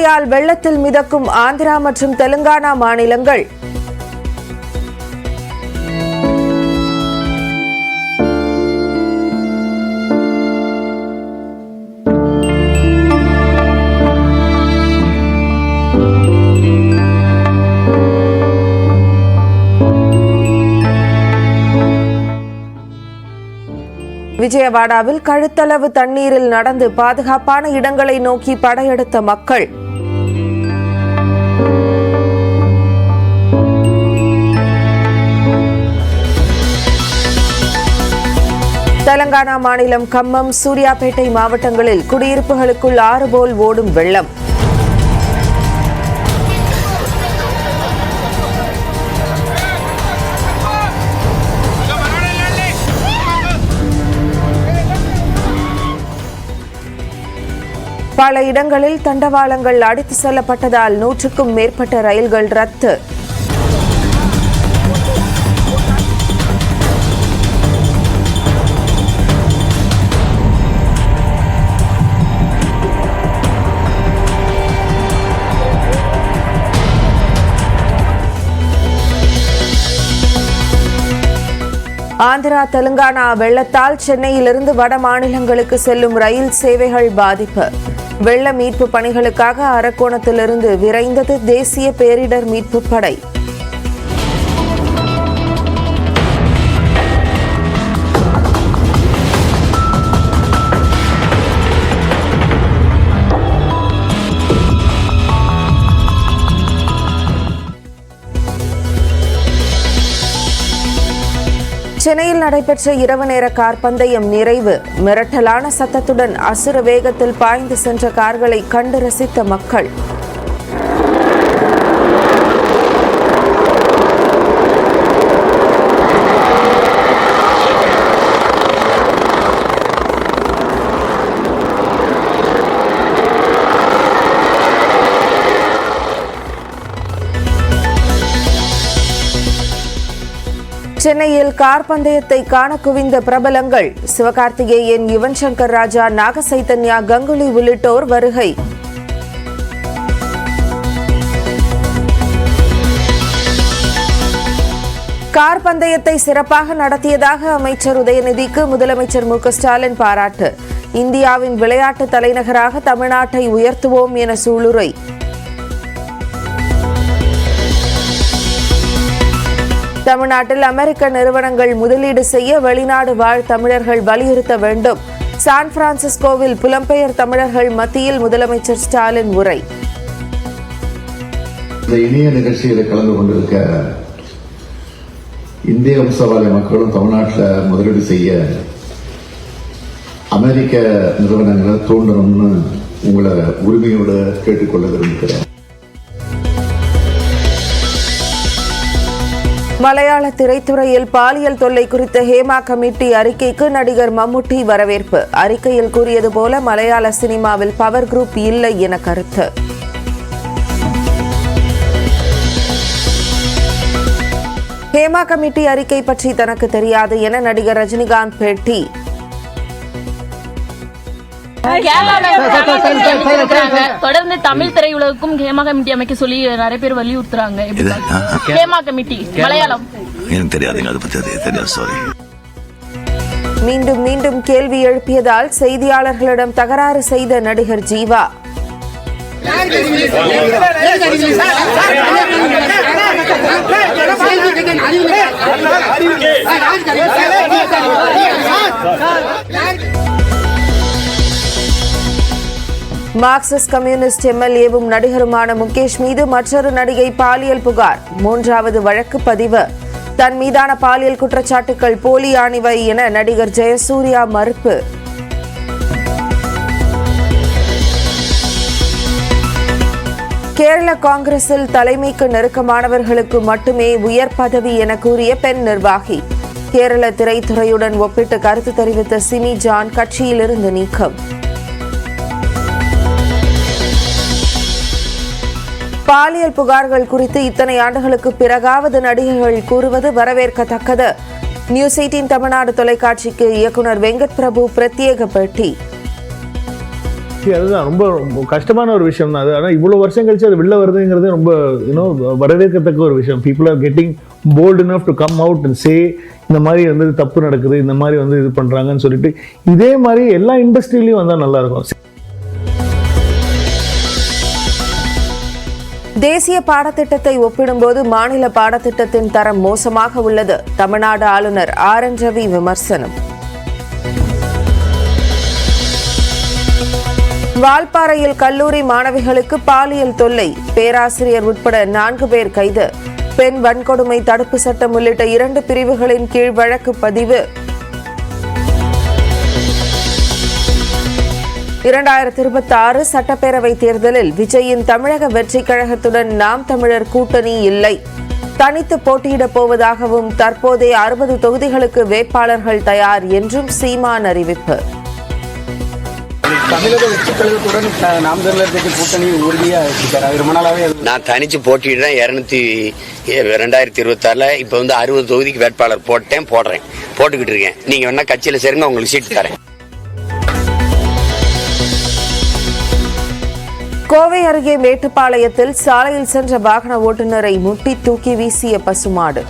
மழையால் வெள்ளத்தில் மிதக்கும் ஆந்திரா மற்றும் தெலுங்கானா மாநிலங்கள். விஜயவாடாவில் கழுத்தளவு தண்ணீரில் நடந்து பாதுகாப்பான இடங்களை நோக்கி படையெடுத்த மக்கள். தெலங்கானா மாநிலம் கம்மம் சூர்யாபேட்டை மாவட்டங்களில் குடியிருப்புகளுக்குள் ஆறு போல் ஓடும் வெள்ளம். பல இடங்களில் தண்டவாளங்கள் அடித்து செல்லப்பட்டதால் நூற்றுக்கும் மேற்பட்ட ரயில்கள் ரத்து. ஆந்திரா தெலுங்கானா வெள்ளத்தால் சென்னையிலிருந்து வட மாநிலங்களுக்கு செல்லும் ரயில் சேவைகள் பாதிப்பு. வெள்ள மீட்பு பணிகளுக்காக அரக்கோணத்திலிருந்து விரைந்தது தேசிய பேரிடர் மீட்பு படை. சென்னையில் நடைபெற்ற இரவு நேர கார் பந்தயம் நிறைவு. மிரட்டலான சத்தத்துடன் அசுர வேகத்தில் பாய்ந்து சென்ற கார்களை கண்டு ரசித்த மக்கள். சென்னையில் கார் பந்தயத்தை காண குவிந்த பிரபலங்கள் சிவகார்த்திகேயன் யுவன் சங்கர் ராஜா நாகசைத்தன்யா கங்குலி உள்ளிட்டோர் வருகை. கார் பந்தயத்தை சிறப்பாக நடத்தியதாக அமைச்சர் உதயநிதிக்கு முதலமைச்சர் மு ஸ்டாலின் பாராட்டு. இந்தியாவின் விளையாட்டு தலைநகராக தமிழ்நாட்டை உயர்த்துவோம் என சூளுரை. தமிழ்நாட்டில் அமெரிக்க நிறுவனங்கள் முதலீடு செய்ய வெளிநாடு வாழ் தமிழர்கள் வலியுறுத்த வேண்டும். சான் பிரான்சிஸ்கோவில் புலம்பெயர் தமிழர்கள் மத்தியில் முதலமைச்சர் ஸ்டாலின் உரை. இந்த இணைய நிகழ்ச்சியில் கலந்து கொண்டிருக்க இந்திய வம்சவாளி மக்களும் தமிழ்நாட்டில் முதலீடு செய்ய அமெரிக்க நிறுவனங்களை தூண்டணும்னு உங்களை உரிமையோடு கேட்டுக்கொள்ள விரும்புகிறேன். மலையாள திரைத்துறையில் பாலியல் தொல்லை குறித்த ஹேமா கமிட்டி அறிக்கைக்கு நடிகர் மம்முட்டி வரவேற்பு. அறிக்கையில் கூறியது போல மலையாள சினிமாவில் பவர் குரூப் இல்லை என கருத்து. ஹேமா கமிட்டி அறிக்கை பற்றி தனக்கு தெரியாது என நடிகர் ரஜினிகாந்த் பேட்டி. தொடர்ந்து தமிழ் திரையுலகுக்கும் ஹேமா கமிட்டி அமைக்க சொல்லி நிறைய பேர் வலியுறுத்துறாங்க? ஹேமா கமிட்டி மலையாளம் எனக்கு தெரியாதுங்க அதை பத்தி அது தெரியாது சாரி மீண்டும் மீண்டும் கேள்வி எழுப்பியதால் செய்தியாளர்களிடம் தகராறு செய்த நடிகர் ஜீவா மார்க்சிஸ்ட் கம்யூனிஸ்ட் எம்எல்ஏவும் நடிகருமான முகேஷ் மீது மற்றொரு நடிகை பாலியல் புகார். மூன்றாவது வழக்கு பதிவு. தன் மீதான பாலியல் குற்றச்சாட்டுகள் போலியானவை என நடிகர் ஜெயசூர்யா மறுப்பு. கேரள காங்கிரஸில் தலைமைக்கு நெருக்கமானவர்களுக்கு மட்டுமே உயர் பதவி என கூறிய பெண் நிர்வாகி. கேரள திரைத்துறையுடன் ஒப்பிட்டு கருத்து தெரிவித்த சிமி ஜான் கட்சியிலிருந்து நீக்கம். பாலியல் புகார்கள் குறித்து இத்தனை ஆண்டுகளுக்கு பிறகாவது நடிகைகள் கூறுவது வரவேற்கத்தக்கது. நியூஸ் எயிட்டீன் தமிழ்நாடு தொலைக்காட்சிக்கு இயக்குனர் வெங்கட் பிரபு பிரத்யேக பேட்டி. அதுதான் ரொம்ப ரொம்ப கஷ்டமான ஒரு விஷயம் தான். அது ஆனால் இவ்வளோ வருஷம் கழிச்சு அது வெளில வருதுங்கிறது ரொம்ப இன்னும் வரவேற்கத்தக்க ஒரு விஷயம். People are getting bold enough to come out and say இந்த மாதிரி வந்து தப்பு நடக்குது இந்த மாதிரி வந்து இது பண்ணுறாங்கன்னு சொல்லிட்டு இதே மாதிரி எல்லா இண்டஸ்ட்ரியிலையும் வந்தால் நல்லாயிருக்கும் தேசிய பாடத்திட்டத்தை ஒப்பிடும்போது மாநில பாடத்திட்டத்தின் தரம் மோசமாக உள்ளது. தமிழ்நாடு ஆளுநர் ஆர் என் ரவி விமர்சனம். வால்பாறையில் கல்லூரி மாணவிகளுக்கு பாலியல் தொல்லை. பேராசிரியர் உட்பட நான்கு பேர் கைது. பெண் வன்கொடுமை தடுப்பு சட்டம் உள்ளிட்ட இரண்டு பிரிவுகளின் கீழ் வழக்கு பதிவு. இரண்டாயிரத்தி இருபத்தி ஆறு சட்டப்பேரவை தேர்தலில் விஜயின் தமிழக வெற்றிக் கழகத்துடன் நாம் தமிழர் கூட்டணி இல்லை. தனித்து போட்டியிடப் போவதாகவும் தற்போதைய அறுபது தொகுதிகளுக்கு வேட்பாளர்கள் தயார் என்றும் சீமான் அறிவிப்பு. தமிழக வெற்றி கழகத்துடன் நாம் தமிழர் கட்சி கூட்டணி உறுதியா இருக்காரு அது ரொம்ப நாளாவே அது நான் தனிச்சு போட்டிடுறேன் இரநூத்தி ரெண்டாயிரத்தி இருபத்தாறுல இப்போ வந்து அறுபது தொகுதிக்கு வேட்பாளர் போட்டேன் போடுறேன். போட்டுக்கிட்டு இருக்கேன். நீங்க வேணா கட்சியில சேருங்க உங்களுக்கு சீட்டு தரேன். கோவை அருகே மேட்டுப்பாளையத்தில் சாலையில் சென்ற வாகன ஓட்டுநரை முட்டி தூக்கி வீசிய பசுமாடு.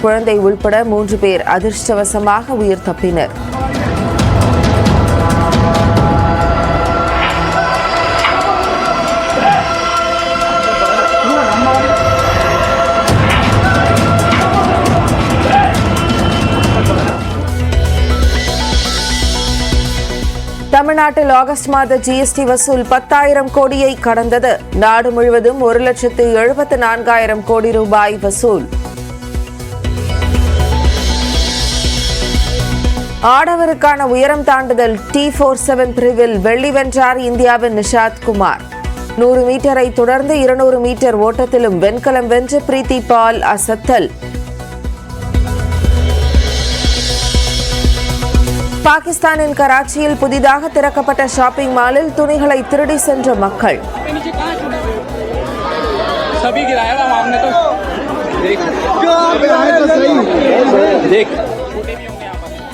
குழந்தை உள்பட மூன்று பேர் அதிர்ஷ்டவசமாக உயிர் தப்பினர். தமிழ்நாட்டில் ஆகஸ்ட் மாத ஜிஎஸ்டி வசூல் பத்தாயிரம் கோடியை கடந்தது. நாடு முழுவதும் ஒரு லட்சத்து எழுபத்து நான்காயிரம் கோடி ரூபாய் வசூல். ஆடவருக்கான உயரம் தாண்டுதல் டி ஃபோர் செவன் பிரிவில் வெள்ளி வென்றார் இந்தியாவின் நிஷாத் குமார். நூறு மீட்டரை தொடர்ந்து இருநூறு மீட்டர் ஓட்டத்திலும் வெண்கலம் வென்று பிரீத்தி பால் அசத்தல். பாகிஸ்தானின் கராச்சியில் புதிதாக திறக்கப்பட்ட ஷாப்பிங் மாலில் துணிகளை திருடி சென்ற மக்கள்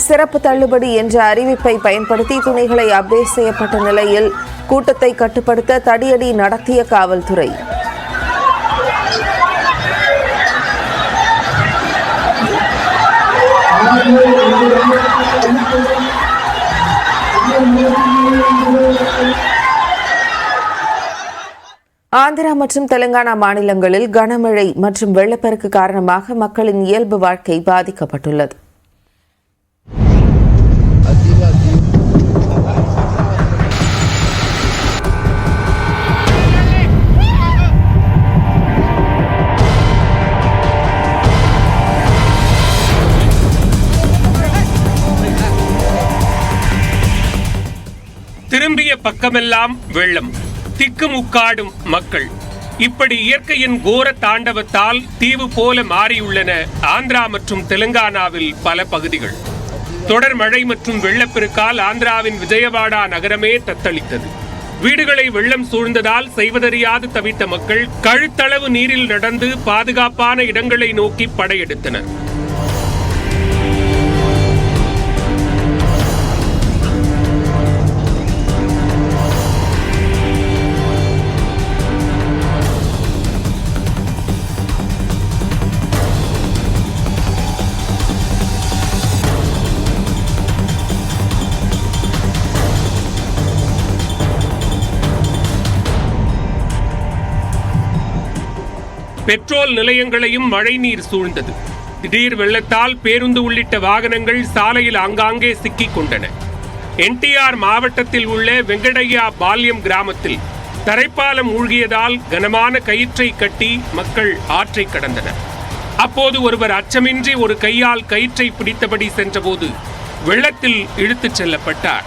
சிறப்பு தள்ளுபடி என்ற அறிவிப்பை பயன்படுத்தி துணிகளை அப்டேட் செய்யப்பட்ட நிலையில் கூட்டத்தை கட்டுப்படுத்த தடியடி நடத்திய காவல்துறை Thank you. ஆந்திரா மற்றும் தெலுங்கானா மாநிலங்களில் கனமழை மற்றும் வெள்ளப்பெருக்கு காரணமாக மக்களின் இயல்பு வாழ்க்கை பாதிக்கப்பட்டுள்ளது. பக்கமெல்லாம் வெள்ளம் திக்குமுக்காடும் மக்கள். இப்படி இயற்கையின் கோர தாண்டவத்தால் தீவு போல மாறியுள்ளன ஆந்திரா மற்றும் தெலுங்கானாவில் பல பகுதிகள். தொடர் மழை மற்றும் வெள்ளப்பெருக்கால் ஆந்திராவின் விஜயவாடா நகரமே தத்தளித்தது. வீடுகளை வெள்ளம் சூழ்ந்ததால் செய்வதறியாது தவித்த மக்கள் கழுத்தளவு நீரில் நடந்து பாதுகாப்பான இடங்களை நோக்கி படையெடுத்தனர். பெட்ரோல் நிலையங்களையும் மழைநீர் சூழ்ந்தது. திடீர் வெள்ளத்தால் பேருந்து உள்ளிட்ட வாகனங்கள் சாலையில் ஆங்காங்கே சிக்கிக் கொண்டன. என்டிஆர் மாவட்டத்தில் உள்ள வெங்கடையா பால்யம் கிராமத்தில் தரைப்பாலம் மூழ்கியதால் கனமான கயிற்றை கட்டி மக்கள் ஆற்றை கடந்தனர். அப்போது ஒருவர் அச்சமின்றி ஒரு கையால் கயிற்றை பிடித்தபடி சென்றபோது வெள்ளத்தில் இழுத்துச் செல்லப்பட்டார்.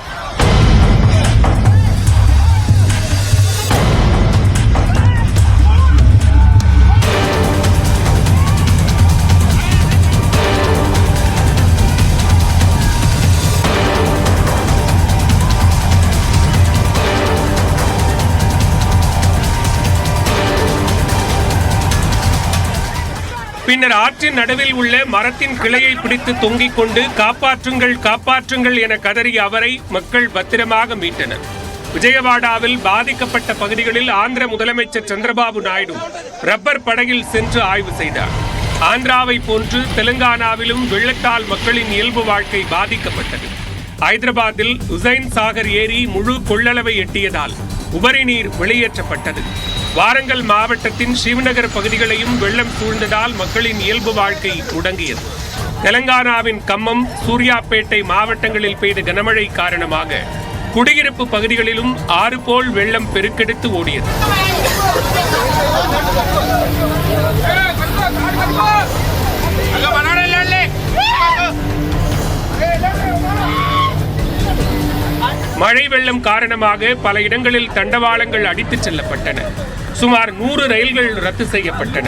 பின்னர் ஆற்றின் நடுவில் உள்ள மரத்தின் கிளையை பிடித்து தொங்கிக் கொண்டு காப்பாற்றுங்கள் காப்பாற்றுங்கள் என கதறிய அவரை மக்கள் பத்திரமாக மீட்டனர். விஜயவாடாவில் பாதிக்கப்பட்ட பகுதிகளில் ஆந்திர முதலமைச்சர் சந்திரபாபு நாயுடு ரப்பர் படகில் சென்று ஆய்வு செய்தார். ஆந்திராவை போன்று தெலுங்கானாவிலும் வெள்ளத்தால் மக்களின் இயல்பு வாழ்க்கை பாதிக்கப்பட்டது. ஹைதராபாத்தில் உசைன் சாகர் ஏரி முழு கொள்ளளவை எட்டியதால் உபரி நீர் வெளியேற்றப்பட்டது. வாரங்கல் மாவட்டத்தின் சிவநகர் பகுதிகளையும் வெள்ளம் சூழ்ந்ததால் மக்களின் இயல்பு வாழ்க்கை முடங்கியது. தெலங்கானாவின் கம்மம் சூர்யாப்பேட்டை மாவட்டங்களில் பெய்த கனமழை காரணமாக குடியிருப்பு பகுதிகளிலும் ஆறு போல் வெள்ளம் பெருக்கெடுத்து ஓடியது. மழை வெள்ளம் காரணமாக பல இடங்களில் தண்டவாளங்கள் அடித்துச் செல்லப்பட்டன. சுமார் நூறு ரயில்கள் ரத்து செய்யப்பட்டன.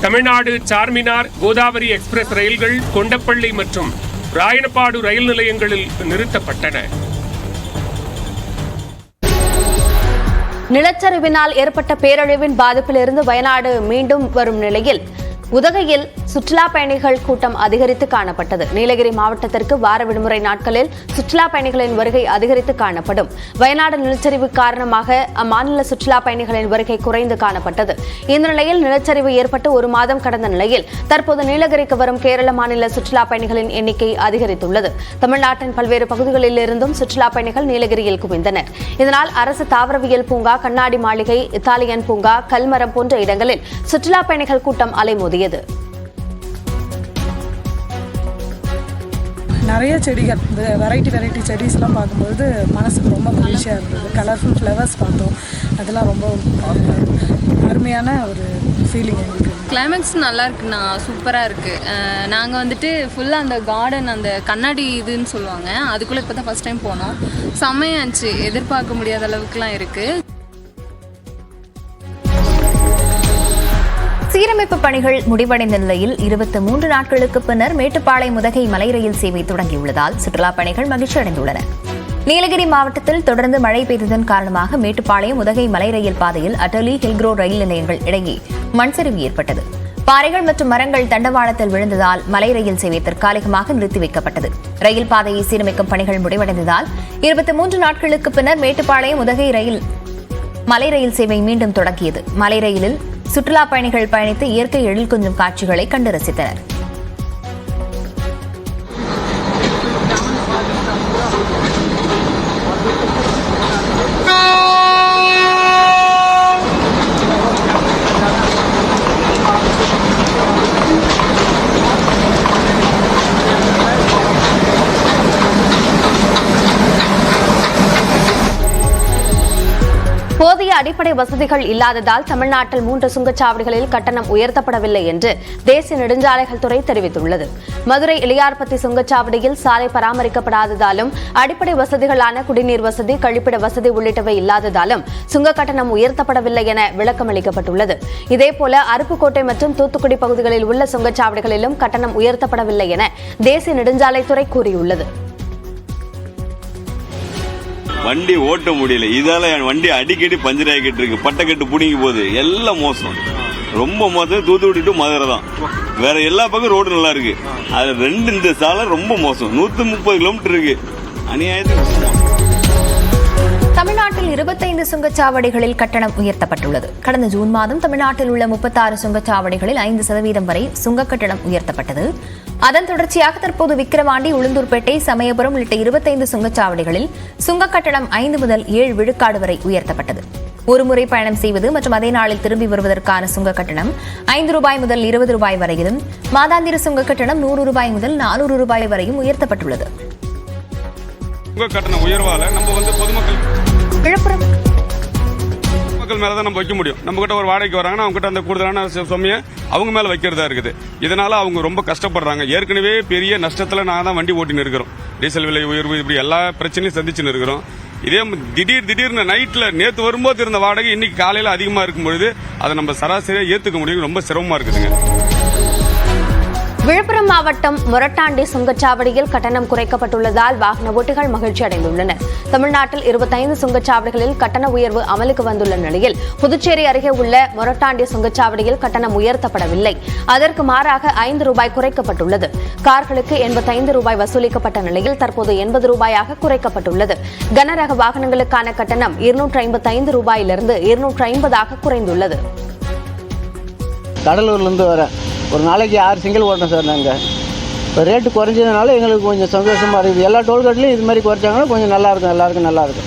தமிழ்நாடு சார்மினார் கோதாவரி எக்ஸ்பிரஸ் ரயில்கள் கொண்டப்பள்ளி மற்றும் ராயனப்பாடு ரயில் நிலையங்களில் நிறுத்தப்பட்டன. நிலச்சரிவினால் ஏற்பட்ட பேரழிவின் பாதிப்பிலிருந்து வயநாடு மீண்டும் வரும் நிலையில் உதகையில் சுற்றுலா பயணிகள் கூட்டம் அதிகரித்து காணப்பட்டது. நீலகிரி மாவட்டத்திற்கு வார விடுமுறை நாட்களில் சுற்றுலா பயணிகளின் வருகை அதிகரித்து காணப்படும். வயநாடு நிலச்சரிவு காரணமாக அம்மாநில சுற்றுலா பயணிகளின் வருகை குறைந்து காணப்பட்டது. இந்த நிலையில் நிலச்சரிவு ஏற்பட்டு ஒரு மாதம் கடந்த நிலையில் தற்போது நீலகிரிக்கு வரும் கேரள மாநில சுற்றுலா பயணிகளின் எண்ணிக்கை அதிகரித்துள்ளது. தமிழ்நாட்டின் பல்வேறு பகுதிகளில் இருந்தும் சுற்றுலா பயணிகள் நீலகிரியில் குவிந்தனர். இதனால் அரசு தாவரவியல் பூங்கா கண்ணாடி மாளிகை இத்தாலியன் பூங்கா கல்மரம் போன்ற இடங்களில் சுற்றுலா பயணிகள் கூட்டம் அலைமோதியது நிறைய செடிகள் இந்த வெரைட்டி வெரைட்டி செடிஸ்லாம் பார்க்கும்போது மனசுக்கு ரொம்ப மகிழ்ச்சியாக இருந்தது. கலர்ஃபுல் ஃப்ளவர்ஸ் பார்த்தோம். அதெல்லாம் ரொம்ப அருமையான ஒரு ஃபீலிங் எங்களுக்கு. கிளைமேக்ஸ் நல்லா இருக்குண்ணா. சூப்பராக இருக்கு. நாங்கள் வந்துட்டு ஃபுல்லாக அந்த கார்டன் அந்த கண்ணாடி இதுன்னு சொல்லுவாங்க. அதுக்குள்ளே இப்போ தான் ஃபர்ஸ்ட் டைம் போனோம் செம்மையாச்சு எதிர்பார்க்க முடியாத அளவுக்குலாம் இருக்குது சீரமைப்பு பணிகள் முடிவடைந்த நிலையில் இருபத்தி மூன்று நாட்களுக்கு பின்னர் மேட்டுப்பாளையம் முதகை மலை ரயில் சேவை தொடங்கியுள்ளதால் சுற்றுலாப் பணிகள் மகிழ்ச்சி அடைந்துள்ளன. நீலகிரி மாவட்டத்தில் தொடர்ந்து மழை பெய்ததன் காரணமாக மேட்டுப்பாளையம் உதகை மலை ரயில் பாதையில் அட்டலி ஹில்க்ரோ ரயில் நிலையங்கள் இடையே மண் சரிவு ஏற்பட்டது. பாறைகள் மற்றும் மரங்கள் தண்டவாளத்தில் விழுந்ததால் மலை ரயில் சேவை தற்காலிகமாக நிறுத்தி வைக்கப்பட்டது. ரயில் பாதையை சீரமைக்கும் பணிகள் முடிவடைந்ததால் இருபத்தி மூன்று நாட்களுக்கு பின்னர் மேட்டுப்பாளையம் உதகை ரயில் மலை ரயில் சேவை மீண்டும் தொடங்கியது. மலை ரயிலில் சுற்றுலா பயணிகள் பயணித்து இயற்கை எழில் கொஞ்சம் காட்சிகளை கண்டு ரசித்தனர். போதிய வசதிகள் இல்லாததால் தமிழ்நாட்டில் மூன்று சுங்கச்சாவடிகளில் கட்டணம் உயர்த்தப்படவில்லை என்று தேசிய நெடுஞ்சாலைகள் துறை தெரிவித்துள்ளது. மதுரை இளையார்பத்தி சுங்கச்சாவடியில் சாலை பராமரிக்கப்படாததாலும் அடிப்படை வசதிகளான குடிநீர் வசதி கழிப்பிட வசதி உள்ளிட்டவை இல்லாததாலும் சுங்க கட்டணம் உயர்த்தப்படவில்லை என விளக்கம் அளிக்கப்பட்டுள்ளது. இதேபோல அருப்புக்கோட்டை மற்றும் தூத்துக்குடி பகுதிகளில் உள்ள சுங்கச்சாவடிகளிலும் கட்டணம் உயர்த்தப்படவில்லை என தேசிய நெடுஞ்சாலைத்துறை கூறியுள்ளது. வண்டி ஓட்ட முடியல. இதால என் வண்டி அடிக்கடி பஞ்சர் ஆகிக்கிட்டு இருக்கு. பட்டக்கட்டு பிடிங்கி போகுது. எல்லாம் மோசம். ரொம்ப மோசம். தூத்துக்குடி டு மதுரை தான். வேற எல்லா பக்கம் ரோடு நல்லா இருக்கு. அது ரெண்டு இந்த சாலை ரொம்ப மோசம். நூத்தி முப்பது கிலோமீட்டர் இருக்கு. அநியாயத்துக்கு. தமிழ்நாட்டில் இருபத்தைந்து சுங்கச்சாவடிகளில் கட்டணம் உயர்த்தப்பட்டுள்ளது. கடந்த ஜூன் மாதம் தமிழ்நாட்டில் உள்ள முப்பத்தாறு சுங்கச்சாவடிகளில் ஐந்து சதவீதம் வரை சுங்க கட்டணம் உயர்த்தப்பட்டது. அதன் தொடர்ச்சியாக தற்போது விக்கிரவாண்டி உளுந்தூர்பேட்டை சமயபுரம் உள்ளிட்ட இருபத்தைந்து சுங்கச்சாவடிகளில் சுங்க கட்டணம் ஐந்து முதல் ஏழு விழுக்காடு வரை உயர்த்தப்பட்டது. ஒருமுறை பயணம் செய்வது மற்றும் அதே நாளில் திரும்பி வருவதற்கான சுங்க கட்டணம் ஐந்து ரூபாய் முதல் இருபது ரூபாய் வரையிலும் மாதாந்திர சுங்க கட்டணம் நூறு ரூபாய் முதல் நானூறு ரூபாய் வரையும் உயர்த்தப்பட்டுள்ளது. சுங்க கட்டண உயர்வால நம்ம வந்து பொதுமக்கள் விழுப்புரம். மக்கள் மேல தான் நம்ம வைக்க முடியும். நம்ம கிட்ட ஒரு வாடகைக்கு வராங்கன்னா அவங்க கிட்ட அந்த கூடுதலான சுமையை அவங்க மேல வைக்கிறதா இருக்குது. இதனால அவங்க ரொம்ப கஷ்டப்படுறாங்க. ஏற்கனவே பெரிய நஷ்டத்துல நான் தான் வண்டி ஓட்டின்னு இருக்கிறோம். டீசல் விலை உயர்வு இப்படி எல்லா பிரச்சனையும் சந்திச்சுன்னு இருக்கிறோம். இதே திடீர் திடீர்னு நைட்ல நேத்து வரும்போது இருந்த வாடகை இன்னைக்கு காலையில அதிகமா இருக்கும் பொழுது அதை நம்ம சராசரியா ஏத்துக்க முடியும். ரொம்ப சிரமமா இருக்குதுங்க. விழுப்புரம் மாவட்டம் மொரட்டாண்டி சுங்கச்சாவடியில் கட்டணம் குறைக்கப்பட்டுள்ளதால் வாகன ஓட்டிகள் மகிழ்ச்சி அடைந்துள்ளனர். தமிழ்நாட்டில் இருபத்தைந்து சுங்கச்சாவடிகளில் கட்டண உயர்வு அமலுக்கு வந்துள்ள நிலையில் புதுச்சேரி அருகே உள்ள மொரட்டாண்டி சுங்கச்சாவடியில் கட்டணம் உயர்த்தப்படவில்லை. அதற்கு மாறாக ஐந்து ரூபாய் குறைக்கப்பட்டுள்ளது. கார்களுக்கு எண்பத்தைந்து ரூபாய் வசூலிக்கப்பட்ட நிலையில் தற்போது எண்பது ரூபாயாக குறைக்கப்பட்டுள்ளது. கனரக வாகனங்களுக்கான கட்டணம் இருநூற்று ஐம்பத்தைந்து ரூபாயிலிருந்து இருநூற்று ஐம்பதாக குறைந்துள்ளது. கடலூர்லேருந்து வரேன் ஒரு நாளைக்கு ஆறு சிங்கிள் ஓட்டணும் சார் நாங்கள் இப்போ ரேட்டு குறைஞ்சதுனால எங்களுக்கு கொஞ்சம் சந்தோஷமாக இருக்குது. எல்லா டோல்கேட்லேயும் இது மாதிரி குறைச்சாங்கன்னா கொஞ்சம் நல்லாயிருக்கும் எல்லாருக்கும் நல்லாயிருக்கும்